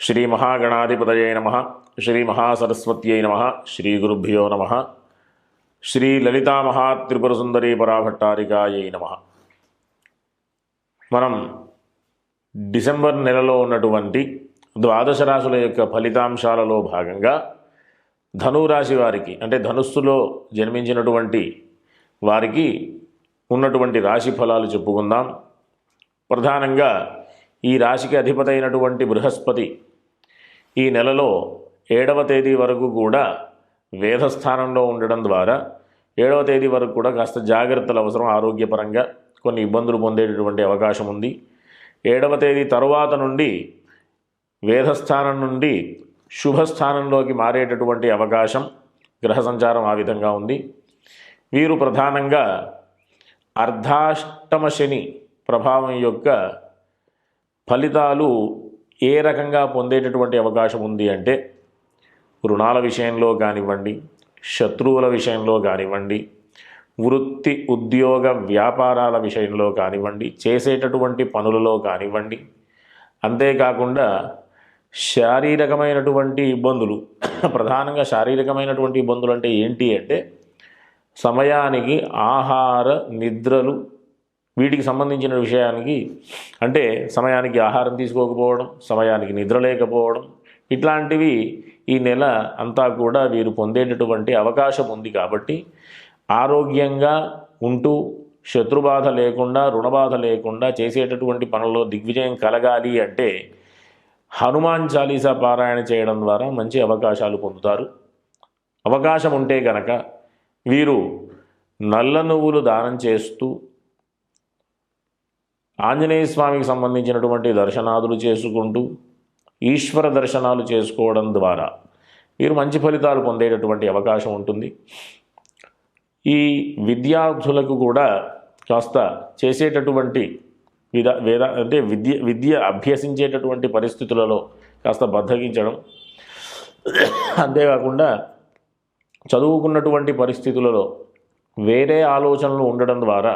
శ్రీ మహాగణాధిపతయే నమ శ్రీ మహాసరస్వత్యై నమ శ్రీ గురుభ్యో నమ శ్రీ లలితామహాత్రిపురసుందరీ మహాత్రిపుర సుందరీ పరాభట్టారికాయై నమ. మనం డిసెంబర్ నెలలో ఉన్నటువంటి ద్వాదశ రాశుల యొక్క ఫలితాంశాలలో భాగంగా ధనురాశి వారికి అంటే ధనుస్సులో జన్మించినటువంటి వారికి ఉన్నటువంటి రాశి ఫలాలు చెప్పుకుందాం. ప్రధానంగా ఈ రాశికి అధిపతి అయినటువంటి బృహస్పతి ఈ నెలలో ఏడవ తేదీ వరకు కూడా వేధస్థానంలో ఉండడం ద్వారా ఏడవ తేదీ వరకు కూడా కాస్త జాగ్రత్తలు అవసరం ఆరోగ్యపరంగా కొన్ని ఇబ్బందులు పొందేటటువంటి అవకాశం ఉంది. ఏడవ తేదీ తరువాత నుండి వేధస్థానం నుండి శుభస్థానంలోకి మారేటటువంటి అవకాశం గ్రహ సంచారం ఆ విధంగా ఉంది. వీరు ప్రధానంగా అర్ధాష్టమ శని ప్రభావం యొక్క ఫలితాలు ఏ రకంగా పొందేటటువంటి అవకాశం ఉంది అంటే రుణాల విషయంలో కానివ్వండి శత్రువుల విషయంలో కానివ్వండి వృత్తి ఉద్యోగ వ్యాపారాల విషయంలో కానివ్వండి చేసేటటువంటి పనులలో కానివ్వండి అంతేకాకుండా శారీరకమైనటువంటి ఇబ్బందులు ప్రధానంగా శారీరకమైనటువంటి ఇబ్బందులు అంటే ఏంటి అంటే సమయానికి ఆహార నిద్రలు వీటికి సంబంధించిన విషయానికి అంటే సమయానికి ఆహారం తీసుకోకపోవడం సమయానికి నిద్ర లేకపోవడం ఇట్లాంటివి ఈ నెల అంతా కూడా వీరు పొందేటటువంటి అవకాశం ఉంది కాబట్టి ఆరోగ్యంగా ఉంటూ శత్రుబాధ లేకుండా రుణబాధ లేకుండా చేసేటటువంటి పనుల్లో దిగ్విజయం కలగాలి అంటే హనుమాన్ చాలీసా పారాయణ చేయడం ద్వారా మంచి అవకాశాలు పొందుతారు. అవకాశం ఉంటే గనక వీరు నల్ల నువ్వులు దానం చేస్తూ ఆంజనేయ స్వామికి సంబంధించినటువంటి దర్శనాదులు చేసుకుంటూ ఈశ్వర దర్శనాలు చేసుకోవడం ద్వారా మీరు మంచి ఫలితాలు పొందేటటువంటి అవకాశం ఉంటుంది. ఈ విద్యార్థులకు కూడా కాస్త చేసేటటువంటి విధ వేద అంటే విద్య విద్య అభ్యసించేటటువంటి పరిస్థితులలో కాస్త బద్దగించడం. అంతేకాకుండా చదువుకున్నటువంటి పరిస్థితులలో వేరే ఆలోచనలు ఉండడం ద్వారా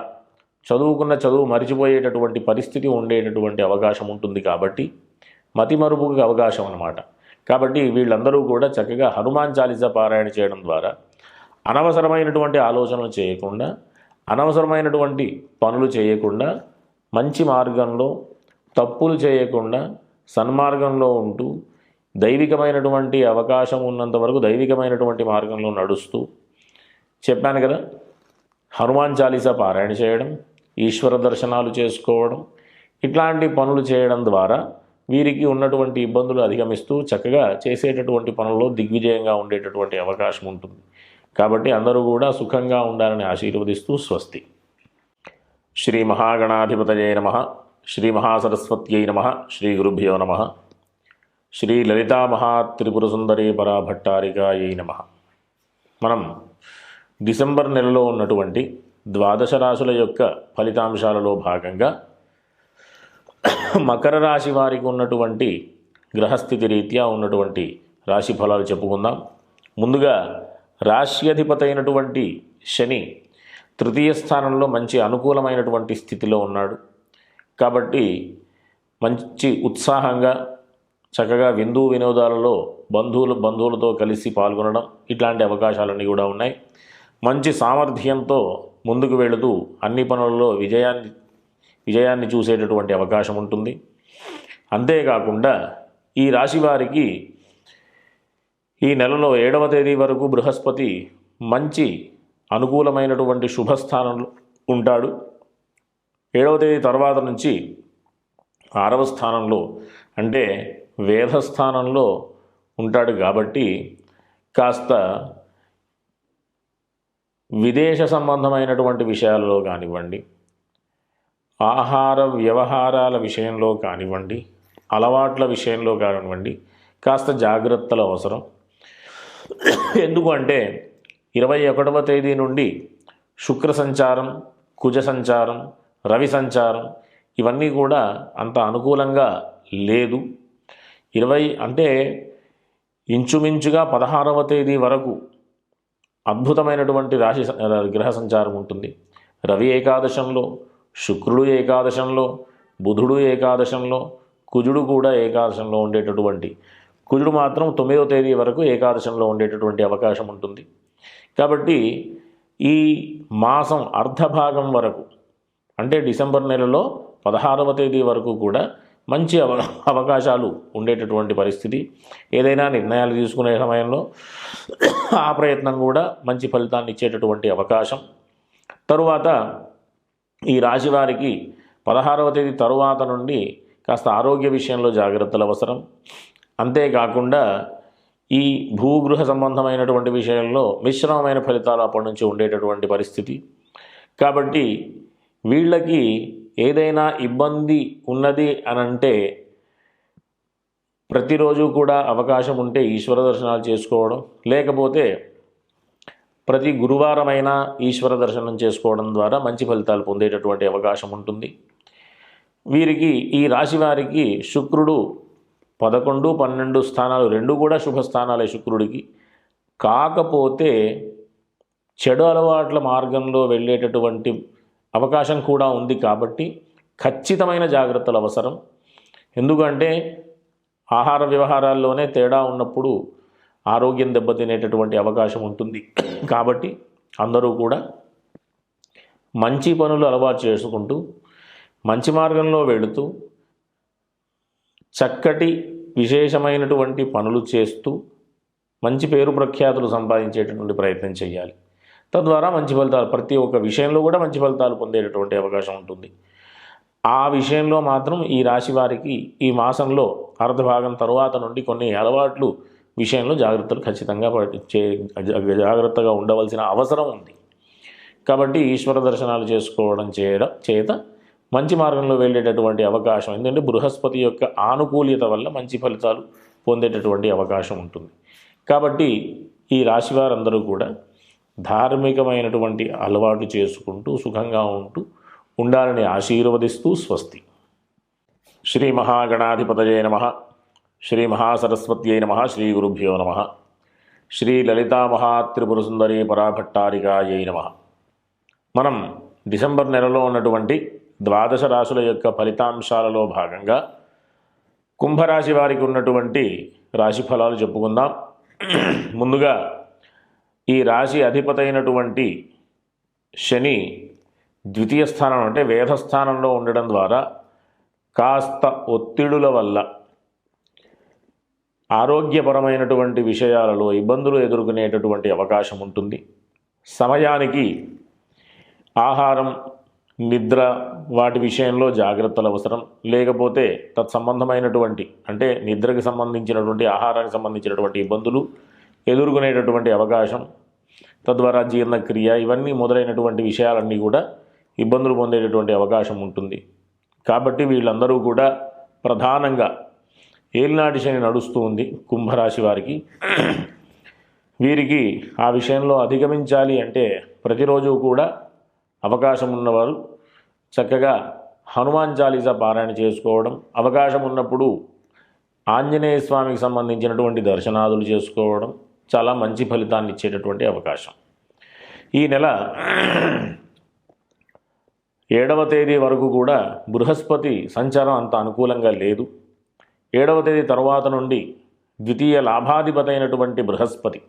చదువుకున్న చదువు మరిచిపోయేటటువంటి పరిస్థితి ఉండేటటువంటి అవకాశం ఉంటుంది కాబట్టి మతిమరుపుకి అవకాశం అన్నమాట. కాబట్టి వీళ్ళందరూ కూడా చక్కగా హనుమాన్ చాలీసా పారాయణ చేయడం ద్వారా అనవసరమైనటువంటి ఆలోచనలు చేయకుండా అనవసరమైనటువంటి పనులు చేయకుండా మంచి మార్గంలో తప్పులు చేయకుండా సన్మార్గంలో ఉంటూ దైవికమైనటువంటి అవకాశం ఉన్నంత వరకు దైవికమైనటువంటి మార్గంలో నడుస్తూ చెప్పాను కదా హనుమాన్ చాలీసా పారాయణ చేయడం ఈశ్వర దర్శనాలు చేసుకోవడం ఇట్లాంటి పనులు చేయడం ద్వారా వీరికి ఉన్నటువంటి ఇబ్బందులు అధిగమిస్తూ చక్కగా చేసేటటువంటి పనుల్లో దిగ్విజయంగా ఉండేటటువంటి అవకాశం ఉంటుంది. కాబట్టి అందరూ కూడా సుఖంగా ఉండాలని ఆశీర్వదిస్తూ స్వస్తి. శ్రీ మహాగణాధిపతయే నమ. శ్రీ మహాసరస్వత్యై నమ. శ్రీ గురుభ్యో నమ. శ్రీ లలితామహాత్రిపుర సుందరీ పరాభట్టారికాయై నమ. మనం డిసెంబర్ నెలలో ఉన్నటువంటి ద్వాదశ రాశుల యొక్క ఫలితాంశాలలో భాగంగా మకర రాశి వారికి ఉన్నటువంటి గ్రహస్థితి రీత్యా ఉన్నటువంటి రాశి ఫలాలు చెప్పుకుందాం. ముందుగా రాశ్యధిపతైనటువంటి శని తృతీయ స్థానంలో మంచి అనుకూలమైనటువంటి స్థితిలో ఉన్నాడు. కాబట్టి మంచి ఉత్సాహంగా చక్కగా విందు వినోదాలలో బంధువులు బంధువులతో కలిసి పాల్గొనడం ఇట్లాంటి అవకాశాలన్నీ కూడా ఉన్నాయి. మంచి సామర్థ్యంతో ముందుకు వెళుతూ అన్ని పనులలో విజయాన్ని విజయాన్ని చూసేటటువంటి అవకాశం ఉంటుంది. అంతేకాకుండా ఈ రాశి వారికి ఈ నెలలో ఏడవ తేదీ వరకు బృహస్పతి మంచి అనుకూలమైనటువంటి శుభస్థానంలో ఉంటాడు. ఏడవ తేదీ తర్వాత నుంచి ఆరవ స్థానంలో అంటే వేధస్థానంలో ఉంటాడు కాబట్టి కాస్త విదేశ సంబంధమైనటువంటి విషయాలలో కానివ్వండి ఆహార వ్యవహారాల విషయంలో కానివ్వండి అలవాట్ల విషయంలో కానివ్వండి కాస్త జాగ్రత్తలు అవసరం. ఎందుకు అంటే ఇరవై ఒకటవ తేదీ నుండి శుక్ర సంచారం కుజ సంచారం రవి సంచారం ఇవన్నీ కూడా అంత అనుకూలంగా లేదు. ఇరవై అంటే ఇంచుమించుగా పదహారవ తేదీ వరకు అద్భుతమైనటువంటి రాశి గ్రహ సంచారం ఉంటుంది. రవి ఏకాదశంలో శుక్రుడు ఏకాదశంలో బుధుడు ఏకాదశంలో కుజుడు కూడా ఏకాదశంలో ఉండేటటువంటి కుజుడు మాత్రం తొమ్మిదవ తేదీ వరకు ఏకాదశంలో ఉండేటటువంటి అవకాశం ఉంటుంది. కాబట్టి ఈ మాసం అర్ధభాగం వరకు అంటే డిసెంబర్ నెలలో పదహారవ తేదీ వరకు కూడా మంచి అవ అవకాశాలు ఉండేటటువంటి పరిస్థితి. ఏదైనా నిర్ణయాలు తీసుకునే సమయంలో ఆ ప్రయత్నం కూడా మంచి ఫలితాన్ని ఇచ్చేటటువంటి అవకాశం. తరువాత ఈ రాశి వారికి పదహారవ తేదీ తరువాత నుండి కాస్త ఆరోగ్య విషయంలో జాగ్రత్తలు అవసరం. అంతేకాకుండా ఈ భూగృహ సంబంధమైనటువంటి విషయంలో మిశ్రమమైన ఫలితాలు అప్పటి నుంచి ఉండేటటువంటి పరిస్థితి. కాబట్టి వీళ్ళకి ఏదైనా ఇబ్బంది ఉన్నది అని అంటే ప్రతిరోజు కూడా అవకాశం ఉంటే ఈశ్వర దర్శనాలు చేసుకోవడం లేకపోతే ప్రతి గురువారమైనా ఈశ్వర దర్శనం చేసుకోవడం ద్వారా మంచి ఫలితాలు పొందేటటువంటి అవకాశం ఉంటుంది. వీరికి ఈ రాశి వారికి శుక్రుడు పదకొండు పన్నెండు స్థానాలు రెండు కూడా శుభస్థానాలే శుక్రుడికి. కాకపోతే చెడు అలవాట్ల మార్గంలో వెళ్ళేటటువంటి అవకాశం కూడా ఉంది కాబట్టి ఖచ్చితమైన జాగ్రత్తలు అవసరం. ఎందుకంటే ఆహార వ్యవహారాల్లోనే తేడా ఉన్నప్పుడు ఆరోగ్యం దెబ్బతినేటటువంటి అవకాశం ఉంటుంది. కాబట్టి అందరూ కూడా మంచి పనులు అలవాటు చేసుకుంటూ మంచి మార్గంలో వెళుతూ చక్కటి విశేషమైనటువంటి పనులు చేస్తూ మంచి పేరు ప్రఖ్యాతులు సంపాదించేటటువంటి ప్రయత్నం చేయాలి. తద్వారా మంచి ఫలితాలు ప్రతి ఒక్క విషయంలో కూడా మంచి ఫలితాలు పొందేటటువంటి అవకాశం ఉంటుంది. ఆ విషయంలో మాత్రం ఈ రాశి వారికి ఈ మాసంలో అర్ధభాగం తరువాత నుండి కొన్ని అలవాట్లు విషయంలో జాగ్రత్తలు ఖచ్చితంగా చే జాగ్రత్తగా ఉండవలసిన అవసరం ఉంది. కాబట్టి ఈశ్వర దర్శనాలు చేసుకోవడం చేయడం చేత మంచి మార్గంలో వెళ్ళేటటువంటి అవకాశం ఎందుకంటే బృహస్పతి యొక్క ఆనుకూల్యత వల్ల మంచి ఫలితాలు పొందేటటువంటి అవకాశం ఉంటుంది. కాబట్టి ఈ రాశి వారందరూ కూడా ధార్మికమైనటువంటి అలవాటు చేసుకుంటూ సుఖంగా ఉంటూ ఉండాలని ఆశీర్వదిస్తూ స్వస్తి. శ్రీ మహాగణాధిపతయే నమ. శ్రీ మహాసరస్వత్యై నమ. శ్రీ గురుభ్యో నమ. శ్రీ లలితా సుందరి పరాభట్టారికాయై నమ. మనం డిసెంబర్ నెలలో ఉన్నటువంటి ద్వాదశ రాశుల యొక్క ఫలితాంశాలలో భాగంగా కుంభరాశి వారికి ఉన్నటువంటి రాశి ఫలాలు చెప్పుకుందాం. ముందుగా ఈ రాశి అధిపతైనటువంటి శని ద్వితీయ స్థానం అంటే వేధస్థానంలో ఉండడం ద్వారా కాస్త ఒత్తిడుల వల్ల ఆరోగ్యపరమైనటువంటి విషయాలలో ఇబ్బందులు ఎదుర్కొనేటటువంటి అవకాశం ఉంటుంది. సమయానికి ఆహారం నిద్ర వాటి విషయంలో జాగ్రత్తలు అవసరం. లేకపోతే తత్సంబంధమైనటువంటి అంటే నిద్రకి సంబంధించినటువంటి ఆహారానికి సంబంధించినటువంటి ఇబ్బందులు ఎదుర్కొనేటటువంటి అవకాశం తద్వారా జీర్ణక్రియ ఇవన్నీ మొదలైనటువంటి విషయాలన్నీ కూడా ఇబ్బందులు పొందేటటువంటి అవకాశం ఉంటుంది. కాబట్టి వీళ్ళందరూ కూడా ప్రధానంగా ఏలినాటి శని నడుస్తూ ఉంది కుంభరాశి వారికి. వీరికి ఆ విషయంలో అధిగమించాలి అంటే ప్రతిరోజు కూడా అవకాశం ఉన్నవారు చక్కగా హనుమాన్ చాలీసా పారాయణ చేసుకోవడం అవకాశం ఉన్నప్పుడు ఆంజనేయ స్వామికి సంబంధించినటువంటి దర్శనాదులు చేసుకోవడం చాలా మంచి ఫలితాన్ని ఇచ్చేటటువంటి అవకాశం. ఈ నెల ఏడవ తేదీ వరకు కూడా బృహస్పతి సంచారం అంత అనుకూలంగా లేదు. ఏడవ తేదీ తర్వాత నుండి ద్వితీయ లాభాధిపతి అయినటువంటి బృహస్పతి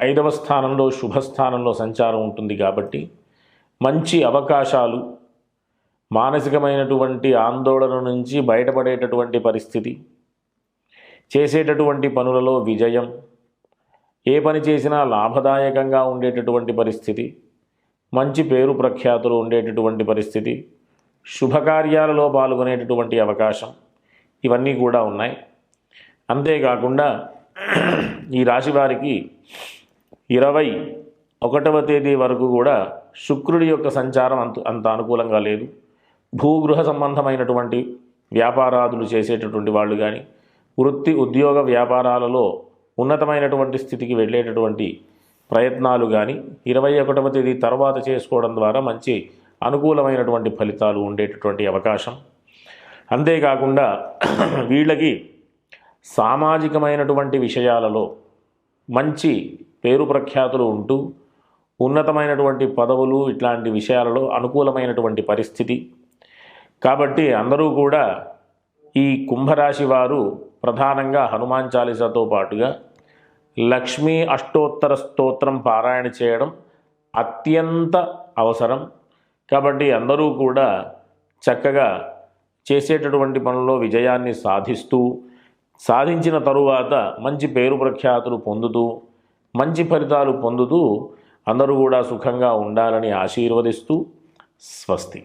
ఐదవ స్థానంలో శుభస్థానంలో సంచారం ఉంటుంది కాబట్టి మంచి అవకాశాలు మానసికమైనటువంటి ఆందోళన నుంచి బయటపడేటటువంటి పరిస్థితి చేసేటటువంటి పనులలో విజయం ఏ పని చేసినా లాభదాయకంగా ఉండేటటువంటి పరిస్థితి మంచి పేరు ప్రఖ్యాతులు ఉండేటటువంటి పరిస్థితి శుభకార్యాలలో పాల్గొనేటటువంటి అవకాశం ఇవన్నీ కూడా ఉన్నాయి. అంతేకాకుండా ఈ రాశి వారికి ఇరవై ఒకటవ తేదీ వరకు కూడా శుక్రుడి యొక్క సంచారం అంత అంత అనుకూలంగా లేదు. భూగృహ సంబంధమైనటువంటి వ్యాపారాదులు చేసేటటువంటి వాళ్ళు కానీ వృత్తి ఉద్యోగ వ్యాపారాలలో ఉన్నతమైనటువంటి స్థితికి వెళ్ళేటటువంటి ప్రయత్నాలు కానీ ఇరవై ఒకటవ తేదీ తర్వాత చేసుకోవడం ద్వారా మంచి అనుకూలమైనటువంటి ఫలితాలు ఉండేటటువంటి అవకాశం. అంతేకాకుండా వీళ్ళకి సామాజికమైనటువంటి విషయాలలో మంచి పేరు ప్రఖ్యాతులు ఉంటూ ఉన్నతమైనటువంటి పదవులు ఇట్లాంటి విషయాలలో అనుకూలమైనటువంటి పరిస్థితి. కాబట్టి అందరూ కూడా ఈ కుంభరాశి వారు ప్రధానంగా హనుమాన్ చాలీసాతో పాటుగా లక్ష్మీ అష్టోత్తర స్తోత్రం పారాయణ చేయడం అత్యంత అవసరం. కాబట్టి అందరూ కూడా చక్కగా చేసేటటువంటి పనుల్లో విజయాన్ని సాధిస్తూ సాధించిన తరువాత మంచి పేరు ప్రఖ్యాతులు పొందుతూ మంచి ఫలితాలు పొందుతూ అందరూ కూడా సుఖంగా ఉండాలని ఆశీర్వదిస్తూ స్వస్తి.